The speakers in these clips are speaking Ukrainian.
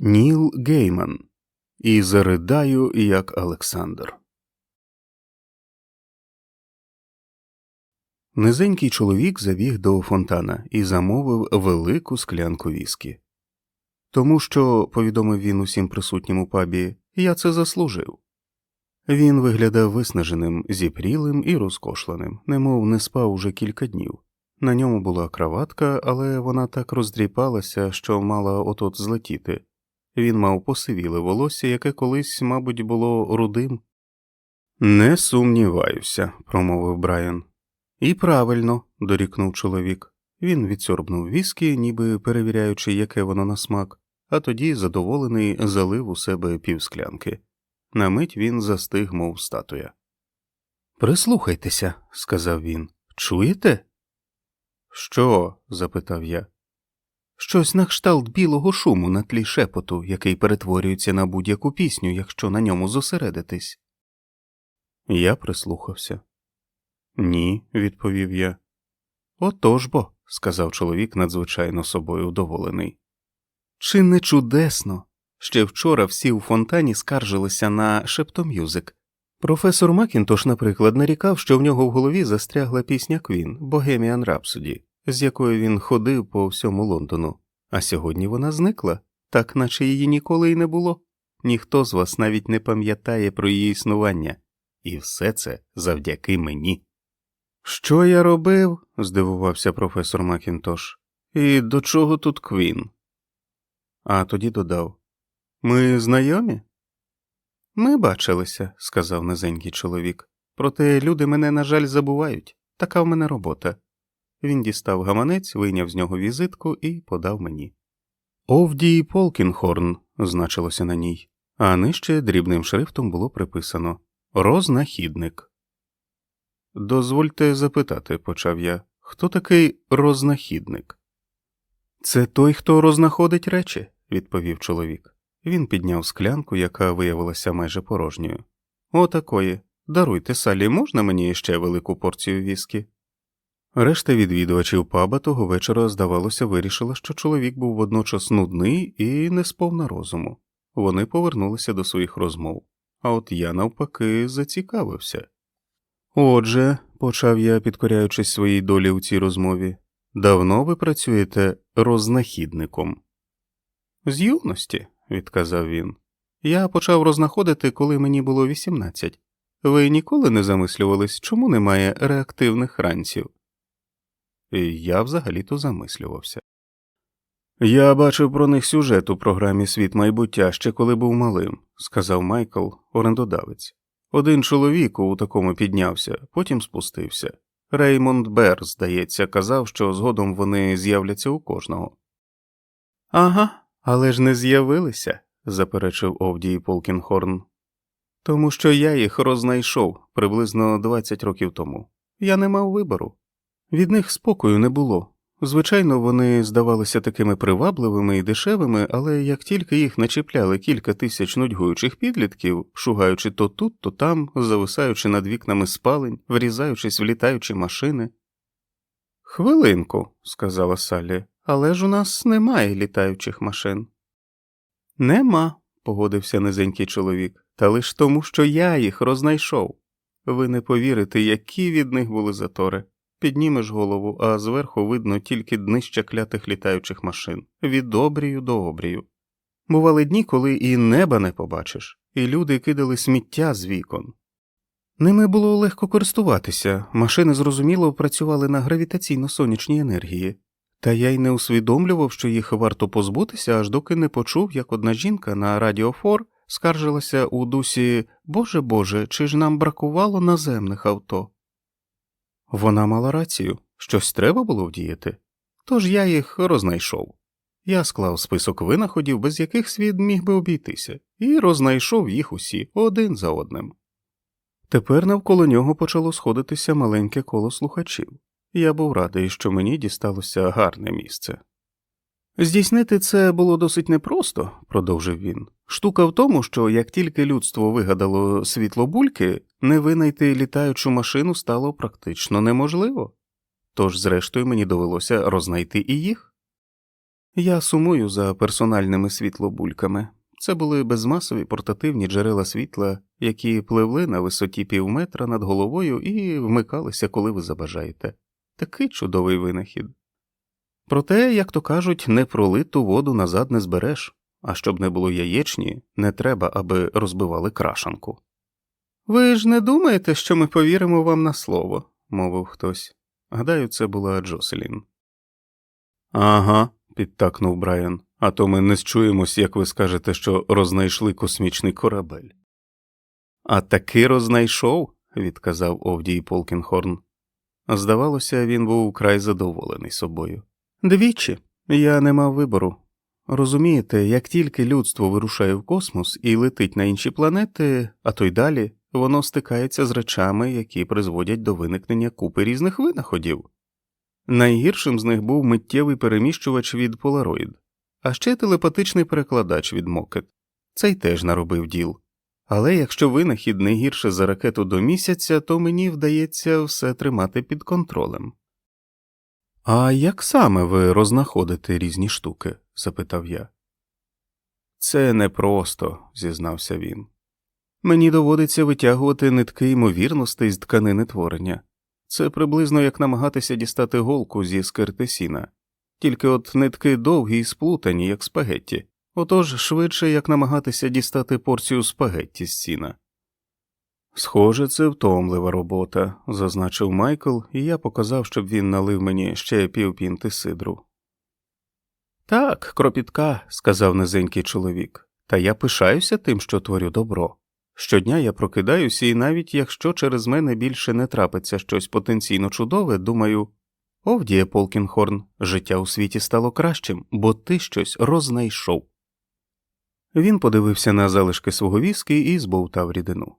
Ніл Гейман і заридаю як Олександр. Низенький чоловік забіг до фонтана і замовив велику склянку віскі. Тому що, повідомив він усім присутнім у пабі, я це заслужив. Він виглядав виснаженим, зіпрілим і розкошленим, немов не спав уже кілька днів. На ньому була краватка, але вона так роздріпалася, що мала отот злетіти. Він мав посивіле волосся, яке колись, мабуть, було рудим. Не сумніваюся, промовив Брайан. І правильно, дорікнув чоловік. Він відсорбнув віскі, ніби перевіряючи, яке воно на смак, а тоді, задоволений, залив у себе півсклянки. На мить він застиг, мов статуя. Прислухайтеся, сказав він. Чуєте? Що? запитав я. Щось на кшталт білого шуму на тлі шепоту, який перетворюється на будь-яку пісню, якщо на ньому зосередитись. Я прислухався. Ні, відповів я. Отож бо, сказав чоловік надзвичайно собою вдоволений. Чи не чудесно? Ще вчора всі у фонтані скаржилися на шептом'юзик. Професор Макінтош, наприклад, нарікав, що в нього в голові застрягла пісня Квін Богеміан Рапсоді, з якою він ходив по всьому Лондону, а сьогодні вона зникла, так наче її ніколи й не було. Ніхто з вас навіть не пам'ятає про її існування, і все це завдяки мені. Що я робив? здивувався професор Макінтош. І до чого тут Квін? А тоді додав Ми знайомі? Ми бачилися, сказав низенький чоловік. Проте люди мене, на жаль, забувають. Така в мене робота. Він дістав гаманець, вийняв з нього візитку і подав мені. Овдій Полкінхорн значилося на ній, а нижче дрібним шрифтом було приписано Рознахідник. Дозвольте запитати, почав я, хто такий рознахідник? Це той, хто рознаходить речі, відповів чоловік. Він підняв склянку, яка виявилася майже порожньою. Отакої. Даруйте, Салі, можна мені ще велику порцію віскі? Решта відвідувачів паба того вечора, здавалося, вирішила, що чоловік був водночас нудний і не сповна розуму. Вони повернулися до своїх розмов, а от я, навпаки, зацікавився. Отже, почав я, підкоряючись своїй долі у цій розмові, давно ви працюєте рознахідником? З юності, відказав він. Я почав рознаходити, коли мені було 18. Ви ніколи не замислювались, чому немає реактивних ранців? І я взагалі-то замислювався. Я бачив про них сюжет у програмі Світ майбуття ще коли був малим, сказав Майкл, орендодавець. Один чоловік у такому піднявся, потім спустився. Реймонд Бер, здається, казав, що згодом вони з'являться у кожного. Ага, але ж не з'явилися, заперечив Овдій Полкінхорн. Тому що я їх рознайшов приблизно 20 років тому. Я не мав вибору. Від них спокою не було. Звичайно, вони здавалися такими привабливими і дешевими, але як тільки їх начіпляли кілька тисяч нудьгуючих підлітків, шугаючи то тут, то там, зависаючи над вікнами спалень, врізаючись в літаючі машини. Хвилинку, сказала Саллі, але ж у нас немає літаючих машин. Нема, погодився низенький чоловік, та лиш тому, що я їх рознайшов. Ви не повірите, які від них були затори. Піднімеш голову, а зверху видно тільки днища клятих літаючих машин від обрію до обрію. Бували дні, коли і неба не побачиш, і люди кидали сміття з вікон. Ними було легко користуватися, машини, зрозуміло, працювали на гравітаційно сонячній енергії, та я й не усвідомлював, що їх варто позбутися, аж доки не почув, як одна жінка на Радіо Фор скаржилася у дусі Боже Боже, чи ж нам бракувало наземних авто. Вона мала рацію, щось треба було вдіяти, тож я їх рознайшов. Я склав список винаходів, без яких світ міг би обійтися, і рознайшов їх усі один за одним. Тепер навколо нього почало сходитися маленьке коло слухачів. Я був радий, що мені дісталося гарне місце. Здійснити це було досить непросто, продовжив він. Штука в тому, що як тільки людство вигадало світло бульки, не винайти літаючу машину стало практично неможливо. Тож, зрештою, мені довелося рознайти і їх. Я сумую за персональними світлобульками. Це були безмасові портативні джерела світла, які пливли на висоті півметра над головою і вмикалися, коли ви забажаєте. Такий чудовий винахід. Проте, як то кажуть, не пролиту воду назад не збереш, а щоб не було яєчні, не треба, аби розбивали крашанку. Ви ж не думаєте, що ми повіримо вам на слово, мовив хтось. Гадаю, це була Джоселін. Ага, підтакнув Брайан, а то ми не счуємось, як ви скажете, що рознайшли космічний корабель. А таки рознайшов, відказав Овдій Полкінхорн. Здавалося, він був край задоволений собою. Двічі я не мав вибору. Розумієте, як тільки людство вирушає в космос і летить на інші планети, а то й далі, воно стикається з речами, які призводять до виникнення купи різних винаходів. Найгіршим з них був миттєвий переміщувач від Polaroid, а ще телепатичний перекладач від Мокет. Цей теж наробив діл. Але якщо винахід не гірше за ракету до місяця, то мені вдається все тримати під контролем. А як саме ви рознаходите різні штуки? запитав я. Це непросто, зізнався він. Мені доводиться витягувати нитки ймовірностей з тканини творення. Це приблизно як намагатися дістати голку зі скирти сіна, тільки от нитки довгі і сплутані, як спагетті, отож швидше як намагатися дістати порцію спагетті з сіна. Схоже, це втомлива робота, зазначив Майкл, і я показав, щоб він налив мені ще півпінти сидру. Так, кропітка, сказав низенький чоловік, та я пишаюся тим, що творю добро. Щодня я прокидаюся, і навіть якщо через мене більше не трапиться щось потенційно чудове, думаю Овдіє Полкінхорн, життя у світі стало кращим, бо ти щось рознайшов. Він подивився на залишки свого віскі і збовтав рідину.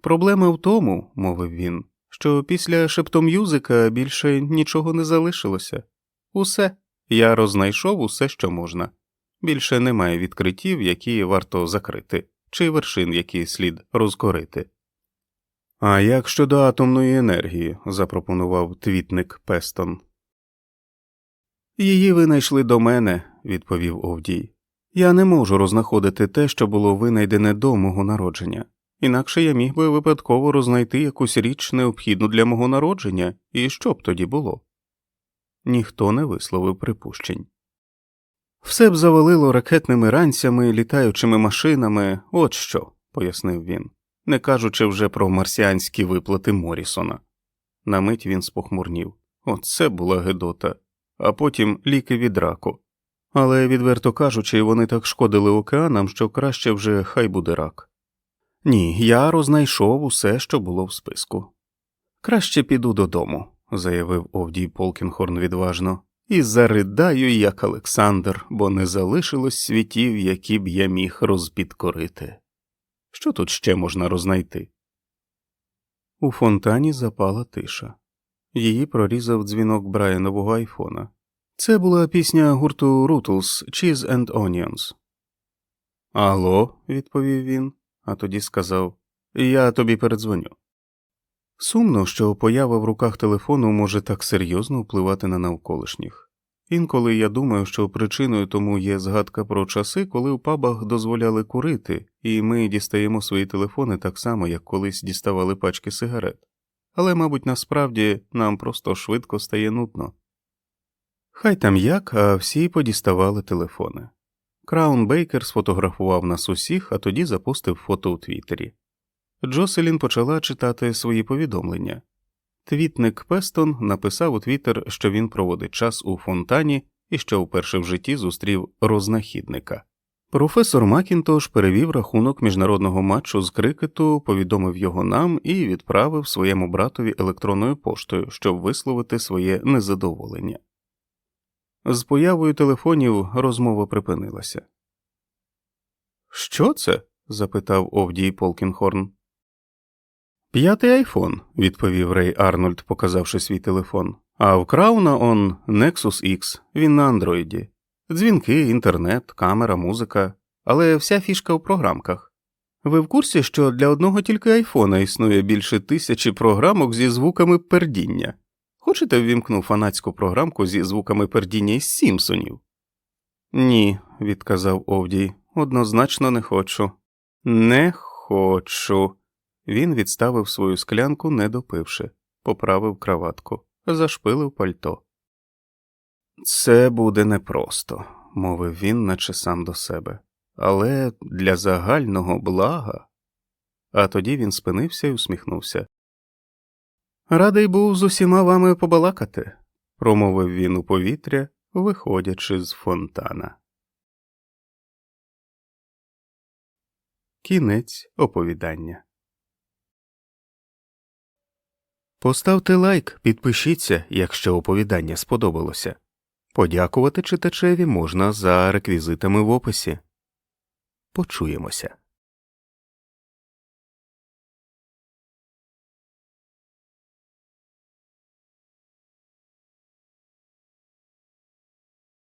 Проблема в тому, мовив він, що після шептом'юзика більше нічого не залишилося. Усе я рознайшов усе, що можна. Більше немає відкриттів, які варто закрити, чи вершин, які слід розкорити. А як щодо атомної енергії, запропонував твітник Пестон. Її винайшли до мене, відповів Овдій. Я не можу рознаходити те, що було винайдене до мого народження, інакше я міг би випадково рознайти якусь річ необхідну для мого народження, і що б тоді було? Ніхто не висловив припущень. Все б завалило ракетними ранцями, літаючими машинами, от що, пояснив він, не кажучи вже про марсіанські виплати Морісона. На мить він спохмурнів. Оце була Гедота, а потім ліки від раку. Але, відверто кажучи, вони так шкодили океанам, що краще вже хай буде рак. Ні, я рознайшов усе, що було в списку. Краще піду додому, заявив Овдій Полкінхорн відважно, і заридаю, як Олександр, бо не залишилось світів, які б я міг розпідкорити. Що тут ще можна рознайти? У фонтані запала тиша. Її прорізав дзвінок Брайанового айфона. Це була пісня гурту Рутлс Cheese and Onions. Алло, відповів він, а тоді сказав Я тобі передзвоню. Сумно, що поява в руках телефону може так серйозно впливати на навколишніх. Інколи я думаю, що причиною тому є згадка про часи, коли у пабах дозволяли курити, і ми дістаємо свої телефони так само, як колись діставали пачки сигарет. Але, мабуть, насправді нам просто швидко стає нудно. Хай там як, а всі подіставали телефони. Краун Бейкер сфотографував нас усіх, а тоді запустив фото у Твіттері. Джоселін почала читати свої повідомлення. Твітник Пестон написав у Твіттер, що він проводить час у фонтані і що вперше в житті зустрів рознахідника. Професор Макінтош перевів рахунок міжнародного матчу з крикету, повідомив його нам і відправив своєму братові електронною поштою, щоб висловити своє незадоволення. З появою телефонів розмова припинилася. Що це? запитав Овдій Полкінхорн. П'ятий айфон, відповів Рей Арнольд, показавши свій телефон. А в Крауна он Nexus X, він на андроїді. Дзвінки, інтернет, камера, музика, але вся фішка у програмках. Ви в курсі, що для одного тільки айфона існує більше тисячі програмок зі звуками пердіння? Хочете ввімкну фанатську програмку зі звуками пердіння із Сімпсонів? Ні, відказав Овдій, однозначно не хочу. Не хочу. Він відставив свою склянку, не допивши, поправив краватку, зашпилив пальто. Це буде непросто, мовив він, наче сам до себе, але для загального блага. А тоді він спинився і усміхнувся. Радий був з усіма вами побалакати, промовив він у повітря, виходячи з фонтана. Кінець оповідання. Поставте лайк, підпишіться, якщо оповідання сподобалося. Подякувати читачеві можна за реквізитами в описі. Почуємося.